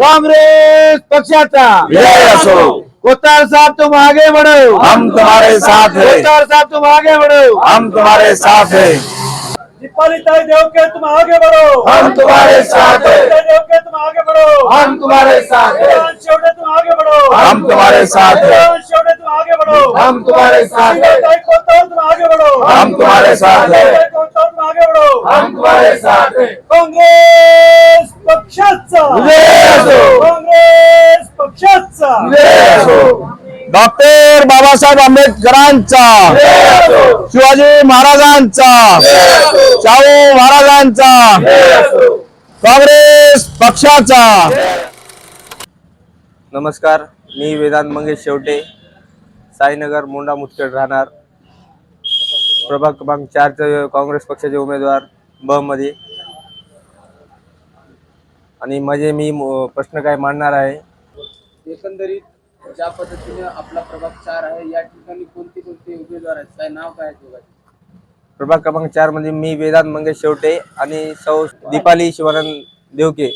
काँग्रेस पक्षाचा। विजय असो। कोतार साहब तुम आगे बढ़ो। हम तुम्हारे साथ हैं। कोतार साहब तुम आगे बढ़ो। हम तुम्हारे साथ हैं। दीपाली ताई देव के तुम आगे बढ़ो। हम तुम्हारे साथ हैं। ताई देवके तुम आगे बढ़ो। हम तुम्हारे साथ हैं। तुम आगे बढ़ो। हम तुम्हारे साथ हैं। तुम आगे बढ़ो। हम तुम्हारे साथ हैं। ताई कोतार तुम आगे बढ़ो। हम तुम्हारे साथ हैं। ताई कोतार तुम आगे बढ़ो। हम तुम्हारे साथ हैं। काँग्रेस पक्षाचा. काँग्रेस पक्षाचा. डॉक्टर बाबासाहेब आंबेडकरांचा. शिवाजी महाराजांचा. शाहू महाराजांचा. काँग्रेस पक्षाचा. नमस्कार मी वेदांत मंगेश शेवटे. साईनगर मोंडा मुतखेड राहणार. प्रभाग क्रमांक चारचे काँग्रेस पक्षाचे उमेदवार ब मध्ये आणि माझे मी प्रश्न काय मांडणार आहे? एकंदरीत ज्या पद्धतीने आपला प्रभाग चार आहे या ठिकाणी कोणते कोणते उमेदवार आहेत? काय नाव काय? प्रभाग क्रमांक चारमध्ये मी वेदांत मंगेश शेवटे आणि सौ दीपाली शिवानंद देवके.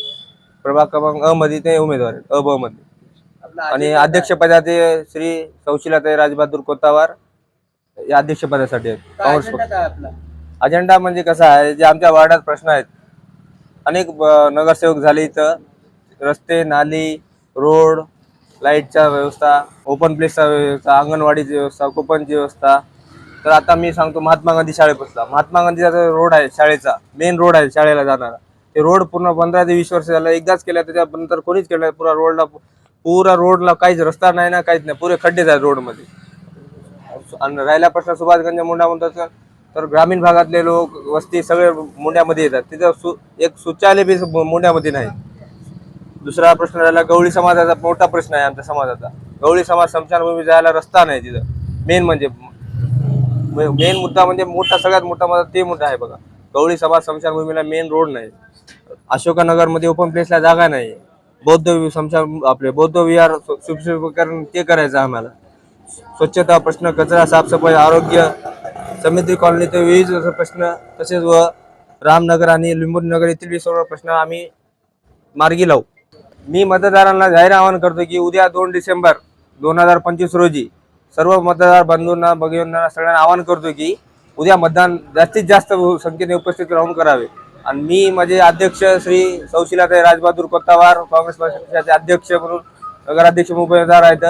प्रभाग क्रमांक अ मध्ये ते उमेदवार अ ब मध्ये. आणि अध्यक्षपदाचे श्री सौशिलाताई राजबहादूर कोतावार या अध्यक्षपदासाठी आहेत. काँग्रेस अजेंडा म्हणजे कसा आहे जे आमच्या वार्डात प्रश्न आहेत अनेक नगरसेवक झाले इथं. रस्ते नाली रोड लाईटच्या व्यवस्था ओपन प्लेसचा व्यवस्था अंगणवाडीची व्यवस्था कुपनची व्यवस्था. तर आता मी सांगतो महात्मा गांधी शाळेपासला महात्मा गांधीचा रोड आहे शाळेचा मेन रोड आहे शाळेला जाणारा. ते रोड पूर्ण पंधरा ते वीस वर्ष झालं. एकदाच केलं त्याच्यानंतर कोणीच केलं नाही. पुरा रोडला पुरा रोडला काहीच रस्ता नाही ना काहीच नाही. पुरे खड्डेच आहेत रोडमध्ये. आणि राहिला प्रश्न सुभाषगंज मुंडा म्हणतात तर ग्रामीण भागातले लोक वस्ती सगळे मुंड्यामध्ये येतात. तिथं सु एक शौचालय बी मुंड्यामध्ये नाही. दुसरा प्रश्न राहिला गवळी समाजाचा मोठा प्रश्न आहे आमच्या समाजाचा. गवळी समाज स्मशानभूमी जायला रस्ता नाही तिथं. मेन म्हणजे मेन मुद्दा म्हणजे मोठा सगळ्यात मोठा मुद्दा ते मुद्दा आहे बघा. गवळी समाज स्मशानभूमीला मेन रोड नाही. अशोकानगरमध्ये ओपन प्लेसला जागा नाही. बौद्ध वि- आपले बौद्ध विहार सु- सुशोभीकरण ते करायचं आम्हाला. स्वच्छता प्रश्न कचरा साफसफाई आरोग्य समिती कॉलनीचे विविध प्रश्न तसेच व रामनगर आणि लिंबूनगर येथील सर्व प्रश्न आम्ही मार्गी लावू. मी मतदारांना जाहीर आवाहन करतो की उद्या दोन डिसेंबर दोन हजार पंचवीस रोजी सर्व मतदार बंधूंना भगिनींना सगळ्यांना आवाहन करतो की उद्या मतदान जास्तीत जास्त संख्येने उपस्थित राहून करावे. आणि मी माझे अध्यक्ष श्री सौशिलाताई राजबहादूर कोत्तावार काँग्रेस पक्षाचे अध्यक्ष म्हणून नगराध्यक्ष उमेदवार आहेत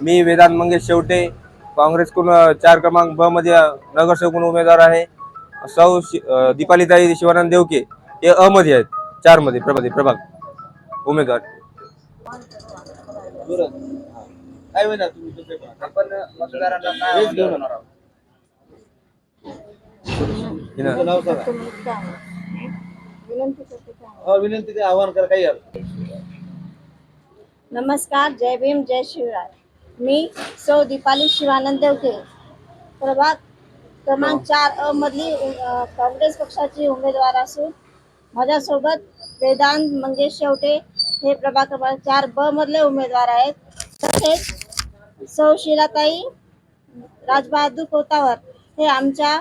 मी वेदांत मंगेश शेवटे काँग्रेसकडून चार क्रमांक ब मध्ये नगरसेवक म्हणून उमेदवार आहे. सौ दीपालीताई शिवानंद देवके हे अ मध्ये आहेत. चारमध्ये प्रभाग प्रभाग. उमेदवार. काय होणार तुम्ही दुसरे पण? आपण मतदारांना काय आवाहन करणार आहोत? हे. विनंती आव्हान करा काही नमस्कार जय भीम जय शिवराय. मी सौ दीपाली शिवानंद देवके प्रभाग क्रमांक चार अ मधली काँग्रेस पक्षाची उमेदवार असून माझ्यासोबत वेदांत मंगेश शेवटे हे प्रभाग क्रमांक चार ब मधले उमेदवार आहेत. तसेच सौ शिलाताई राजबहादूर कोतावर हे आमच्या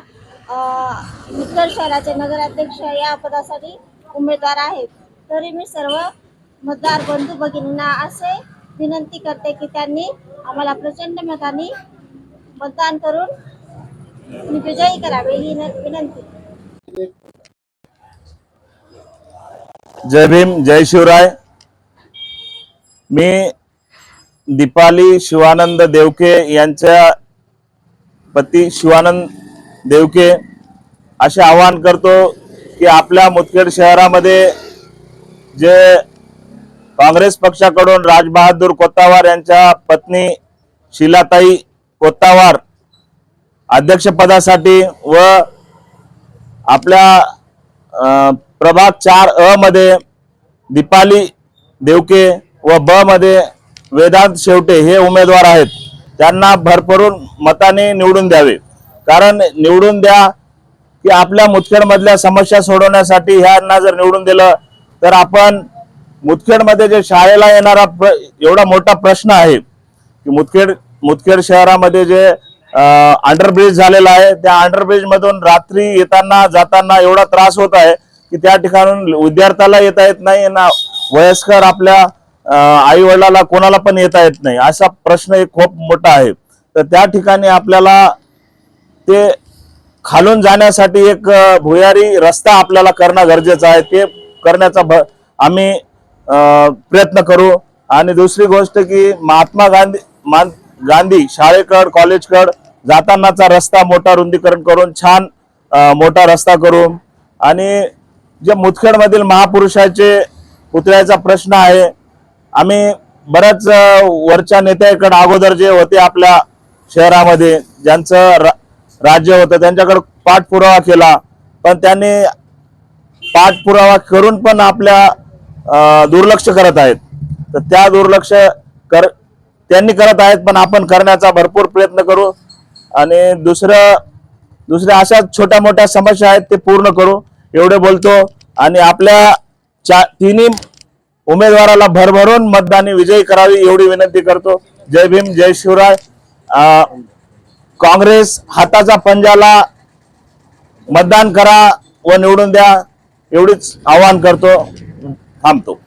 उत्तर शहराचे नगराध्यक्ष या पदासाठी उमेदवार आहेत. तरी मी सर्व मतदार बंधू भगिनींना असे विनंती करते की त्यांनी आम्हाला प्रचंड मताने मतदान करून विजयी करावे ही विनंती. जय भीम जय शिवराय. मी दीपाली शिवानंद देवके यांच्या पती शिवानंद देवके असे आवाहन करतो की आपल्या मुदखेड शहरामध्ये जे काँग्रेस पक्षाकडून राजबहादूर कोत्तावार यांच्या पत्नी शिलाताई कोत्तावार अध्यक्षपदासाठी व आपल्या प्रभाग चार अ मध्ये दीपाली देवके व ब मध्ये वेदांत शेवटे हे उमेदवार आहेत. त्यांना भरभरून मताने निवडून द्यावे. कारण निवडून द्या की आपल्या मुदखेडमधल्या समस्या सोडवण्यासाठी ह्यांना जर निवडून दिलं तर आपण मुदखेडमध्ये जे शाळेला येणारा प्र- एवढा मोठा प्रश्न आहे की मुदखेड मुदखेड शहरामध्ये जे अंडरब्रिज झालेला आहे त्या अंडरब्रिज मधून रात्री येताना जाताना एवढा त्रास होत आहे की त्या ठिकाणून विद्यार्थ्याला येता येत नाही ना वयस्कर आपल्या आई वडिलाला कोणाला पण येता येत नाही असा प्रश्न एक खूप मोठा आहे. तर त्या ठिकाणी आपल्याला ते खालून जाण्यासाठी एक भुयारी रस्ता आपल्याला करणं गरजेचं आहे. ते करण्याचा भ आम्ही प्रयत्न करू. आणि दुसरी गोष्ट की महात्मा गांधी मान गांधी शाळेकड कॉलेजकड जातानाचा रस्ता मोठा रुंदीकरण करून छान मोठा रस्ता करू आणि जे मुदखेडमधील महापुरुषाचे पुतळ्याचा प्रश्न आहे आम्ही बऱ्याच वरच्या नेत्याकडे अगोदर जे होते आपल्या शहरामध्ये ज्यांचं रा- राज्य होतं त्यांच्याकडे पाठपुरावा केला. पण त्यांनी पाठपुरावा करून पण आपल्या दुर्लक्ष करत आहेत. तर त्या दुर्लक्ष कर त्यांनी करत आहेत पण आपण करण्याचा भरपूर प्रयत्न करू आणि दुसरं दुसऱ्या अशा छोट्या मोठ्या समस्या आहेत ते पूर्ण करू. एवढे बोलतो. आणि आपल्या चा तिन्ही उमेदवाराला भरभरून मतदानी विजयी करावी एवढी विनंती करतो. जय भीम जय शिवराय. काँग्रेस हाताचा पंजाला मतदान करा व निवडून द्या एवढीच आवाहन करतो. थांबतो